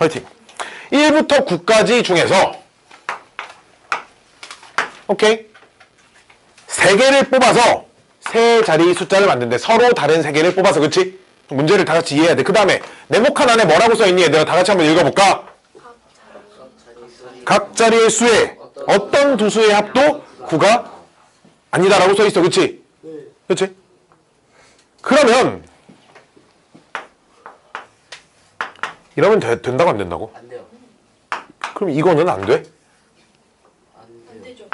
화이팅. 1부터 9까지 중에서 오케이. 세 개를 뽑아서 세 자리 숫자를 만드는데 서로 다른 세 개를 뽑아서 그치? 문제를 다 같이 이해해야 돼. 그 다음에 네모칸 안에 뭐라고 써있니? 얘들아 다 같이 한번 읽어볼까? 각 자리의 수에 어떤 두 수의 합도 9가 아니다라고 써있어. 그치? 그치? 그러면 이러면 되- 된다고 안 된다고? 안 돼요. 그럼 이거는 안 돼? 안. 되죠.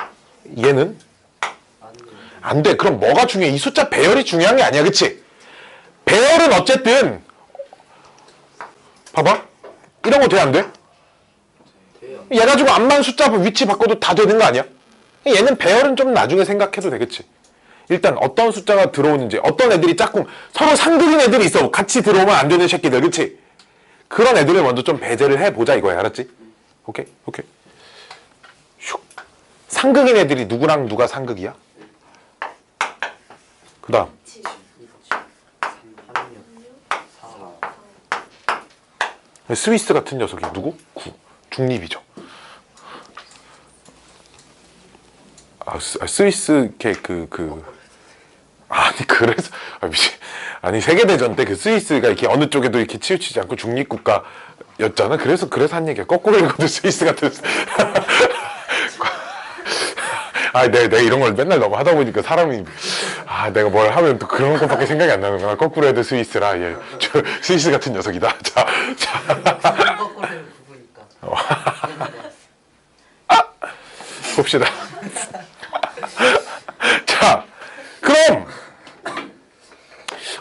얘는 안 돼요. 안 돼. 그럼 뭐가 중요해? 이 숫자 배열이 중요한 게 아니야. 그치? 배열은 어쨌든 봐봐. 이런 거 돼? 안 돼? 돼요. 얘 가지고 암만 숫자 위치 바꿔도 다 되는 거 아니야? 얘는 배열은 좀 나중에 생각해도 되겠지. 일단 어떤 숫자가 들어오는지 어떤 애들이 짝꿍 서로 상극인 애들이 있어. 같이 들어오면 안 되는 새끼들. 그치? 그런 애들을 먼저 좀 배제를 해보자 이거야. 알았지? 오케이? 오케이. 슉. 상극인 애들이 누구랑 누가 상극이야? 그 다음 7, 3, 4. 스위스 같은 녀석이 누구? 구. 중립이죠. 아, 스, 아, 스위스 걔 그 그. 아니 그래서 아, 미친. 아니 세계대전 때 그 스위스가 이렇게 어느 쪽에도 이렇게 치우치지 않고 중립국가였잖아. 그래서 그래서 한 얘기야. 거꾸로 읽어도 스위스 같은. 아, 내가, 내가 이런 걸 맨날 너무 하다 보니까 사람이 아, 내가 뭘 하면 또 그런 것밖에 생각이 안 나는구나. 거꾸로 해도 스위스라. 예, 저 스위스 같은 녀석이다. 자, 자. 거꾸로 해도 부부니까. 봅시다. 자, 그럼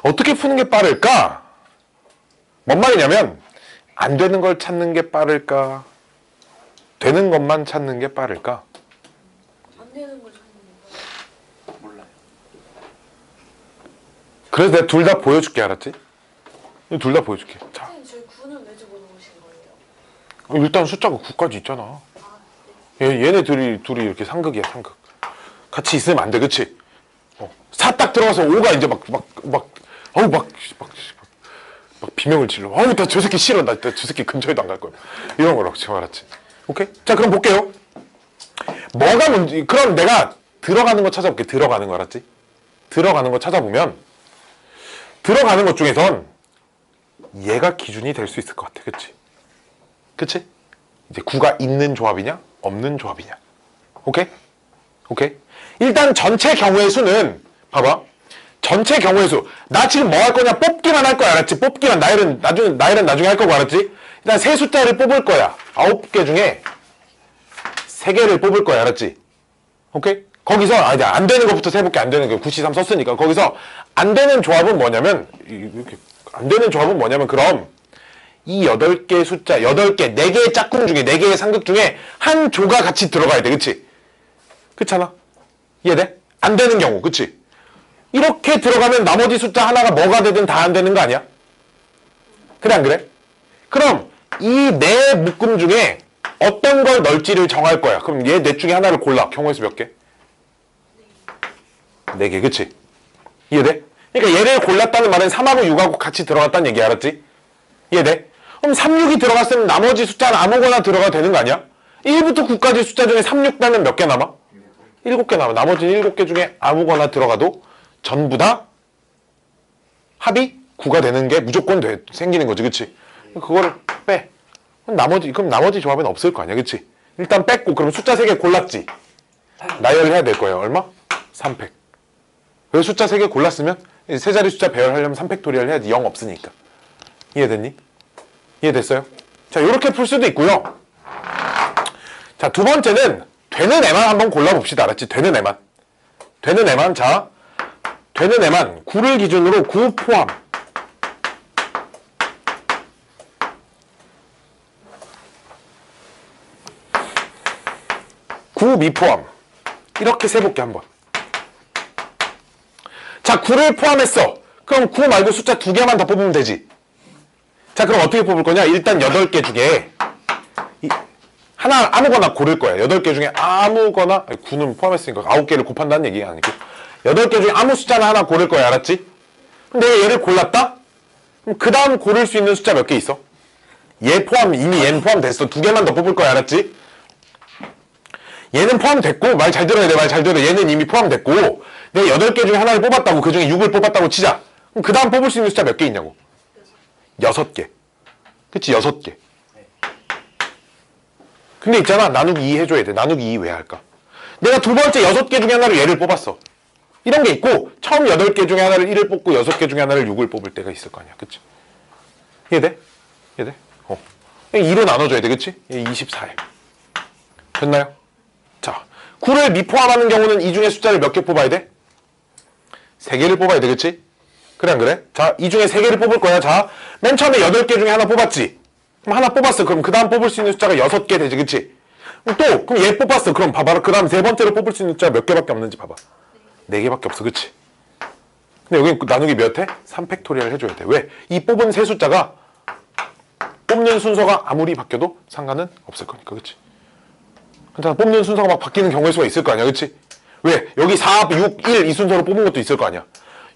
어떻게 푸는 게 빠를까? 뭔 말이냐면 안 되는 걸 찾는 게 빠를까? 되는 것만 찾는 게 빠를까? 안 되는 걸 찾는 거. 몰라요. 그래서 내가 둘 다 보여줄게 알았지? 둘 다 보여줄게. 자, 선생님 저희 9는 왜 집어넣으신 거예요? 일단 숫자가 9까지 있잖아. 아, 네. 얘, 얘네 둘이, 둘이 이렇게 상극이야, 상극. 같이 있으면 안 돼, 그치? 어. 사딱 들어가서 5가 이제 막, 막, 막, 어우, 막, 막, 막, 막 비명을 질러. 어우, 나 저 새끼 싫어. 나 저 새끼 근처에도 안 갈 거야. 이런 거라고, 지금 알았지? 오케이? 자, 그럼 볼게요. 뭐가 문제, 그럼 내가 들어가는 거 찾아볼게. 들어가는 거 알았지? 들어가는 거 찾아보면, 들어가는 것 중에선 얘가 기준이 될 수 있을 것 같아. 그치? 그치? 이제 구가 있는 조합이냐 없는 조합이냐 오케이 오케이 일단 전체 경우의 수는 봐봐 전체 경우의 수 나 지금 뭐 할 거냐 뽑기만 할 거야 알았지 뽑기만 나일은 나중에 나일은 나중에 할 거고 알았지 일단 세 숫자를 뽑을 거야 아홉 개 중에 세 개를 뽑을 거야 알았지 오케이 거기서 아 이제 안 되는 것부터 세볼게 안 되는 거 9C3 썼으니까 거기서 안 되는 조합은 뭐냐면 이- 이렇게 안 되는 조합은 뭐냐면 그럼 이 여덟 개의 숫자, 여덟 개, 네 개의 짝꿍 중에, 네 개의 상극 중에 한 조가 같이 들어가야 돼. 그치? 그렇잖아? 이해돼? 안 되는 경우, 그치? 이렇게 들어가면 나머지 숫자 하나가 뭐가 되든 다 안 되는 거 아니야? 그래, 안 그래? 그럼 이 네 묶음 중에 어떤 걸 넣을지를 정할 거야. 그럼 얘 넷 중에 하나를 골라. 경우의 수 몇 개? 네 개, 그치? 이해돼? 그러니까 얘를 골랐다는 말은 3하고 6하고 같이 들어갔다는 얘기 알았지? 이해돼? 그럼 3, 6이 들어갔으면 나머지 숫자는 아무거나 들어가도 되는 거 아니야? 1부터 9까지 숫자 중에 3, 6 빼면 몇개 남아? 7개 남아. 나머지 7개 중에 아무거나 들어가도 전부 다 합이 9가 되는 게 무조건 돼, 생기는 거지, 그치? 그거를 빼. 그럼 나머지, 그럼 나머지 조합은 없을 거 아니야, 그치? 일단 뺐고, 그럼 숫자 3개 골랐지? 나열을 해야 될 거예요. 얼마? 3팩. 그래서 숫자 3개 골랐으면 세 자리 숫자 배열하려면 3팩토리얼 해야지 0 없으니까. 이해됐니? 이해됐어요? 자, 이렇게 풀 수도 있고요. 자, 두 번째는 되는 애만 한번 골라봅시다. 알았지? 되는 애만. 되는 애만. 자, 되는 애만 9를 기준으로 9 포함. 구 미포함. 이렇게 세볼게 한번. 자, 9를 포함했어. 그럼 9 말고 숫자 두 개만 더 뽑으면 되지. 자, 그럼 어떻게 뽑을 거냐? 일단 8개 중에 이- 하나 아무거나 고를 거야. 8개 중에 아무거나 아니, 9는 포함했으니까 9개를 곱한다는 얘기가 아니고 8개 중에 아무 숫자나 하나 고를 거야. 알았지? 내가 얘를 골랐다? 그럼 그 다음 고를 수 있는 숫자 몇 개 있어? 얘 포함 이미 얘는 포함됐어 두 개만 더 뽑을 거야 알았지? 얘는 포함됐고 말 잘 들어야 돼 말 잘 들어 얘는 이미 포함됐고 내가 여덟 개 중에 하나를 뽑았다고 그 중에 6을 뽑았다고 치자 그럼 그 다음 뽑을 수 있는 숫자 몇 개 있냐고 여섯 개 그치 여섯 개 근데 있잖아 나누기 2 해줘야 돼 나누기 2 왜 할까 내가 두 번째 여섯 개 중에 하나를 얘를 뽑았어 이런 게 있고 처음 여덟 개 중에 하나를 1을 뽑고 여섯 개 중에 하나를 6을 뽑을 때가 있을 거 아니야 그치 이해돼? 이해돼? 어 2로 나눠줘야 돼 그치? 얘 24에 됐나요? 자 9를 미포함하는 경우는 이 중에 숫자를 몇 개 뽑아야 돼? 세 개를 뽑아야 돼 그치? 그래 안 그래? 자 이 중에 세 개를 뽑을 거야 자 맨 처음에 여덟 개 중에 하나 뽑았지 그럼 하나 뽑았어 그럼 그 다음 뽑을 수 있는 숫자가 여섯 개 되지 그치? 또 그럼 얘 뽑았어 그럼 봐봐 그 다음 세 번째로 뽑을 수 있는 숫자 몇 개밖에 없는지 봐봐 네 개밖에 없어 그치? 근데 여기 나누기 몇 해? 3팩토리얼 해줘야 돼 왜? 이 뽑은 세 숫자가 뽑는 순서가 아무리 바뀌어도 상관은 없을 거니까 그치? 괜찮아 뽑는 순서가 막 바뀌는 경우의 수가 있을 거 아니야 그치? 왜? 여기 4, 6, 1 이 순서로 뽑은 것도 있을 거 아니야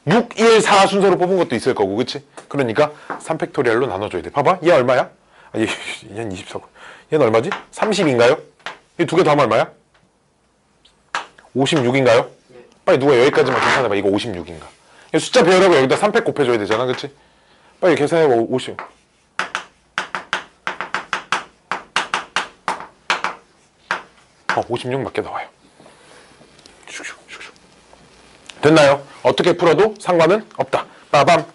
6, 1, 4 순서로 뽑은 것도 있을 거고 그치? 그러니까 3팩토리얼로 나눠줘야 돼 봐봐 얘 얼마야? 아, 얘, 얘는 24 얘는 얼마지? 30인가요? 이 두 개 더 하면 얼마야? 56인가요? 빨리 누가 여기까지만 계산해봐 이거 56인가 숫자 배우려고 여기다 3팩 곱해줘야 되잖아 그치? 빨리 계산해봐 50 어, 56밖에 나와요. 됐나요? 어떻게 풀어도 상관은 없다. 빠밤.